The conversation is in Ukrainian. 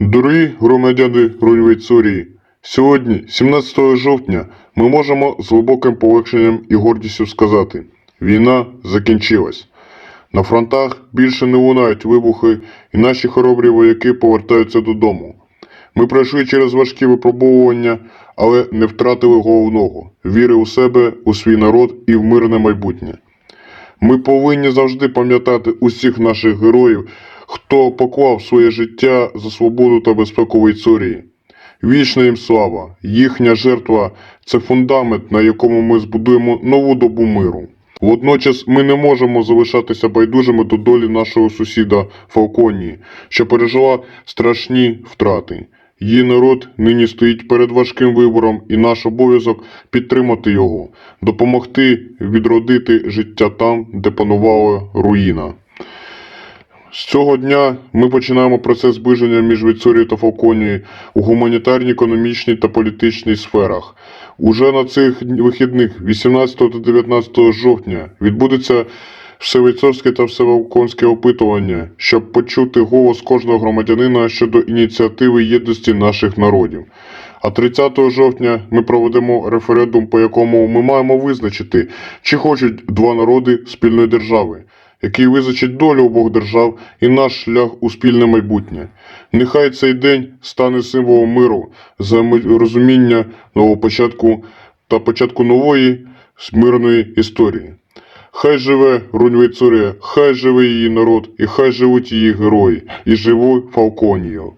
Дорогі громадяни Руньвейцурії, сьогодні, 17 жовтня, ми можемо з глибоким полегшенням і гордістю сказати: війна закінчилась. На фронтах більше не лунають вибухи, і наші хоробрі вояки повертаються додому. Ми пройшли через важкі випробовування, але не втратили головного віри у себе, у свій народ і в мирне майбутнє. Ми повинні завжди пам'ятати усіх наших героїв, хто поклав своє життя за свободу та безпеку Вейцурії. Вічна їм слава, їхня жертва це фундамент, на якому ми збудуємо нову добу миру. Водночас ми не можемо залишатися байдужими до долі нашого сусіда Фалконії, що пережила страшні втрати. Її народ нині стоїть перед важким вибором, і наш обов'язок підтримати його, допомогти відродити життя там, де панувала руїна. З цього дня ми починаємо процес зближення між Віцорією та Фалконією у гуманітарній, економічній та політичній сферах. Уже на цих вихідних, 18 та 19 жовтня, відбудеться всевейцорське та всевалконське опитування, щоб почути голос кожного громадянина щодо ініціативи єдності наших народів. А 30 жовтня ми проведемо референдум, по якому ми маємо визначити, чи хочуть два народи спільної держави, який визначить долю обох держав і наш шлях у спільне майбутнє. Нехай цей день стане символом миру, розуміння нового початку та початку нової мирної історії. Хай живе руньвейцуре, хай живе її народ, і хай живуть її герої, і живу Фалконію.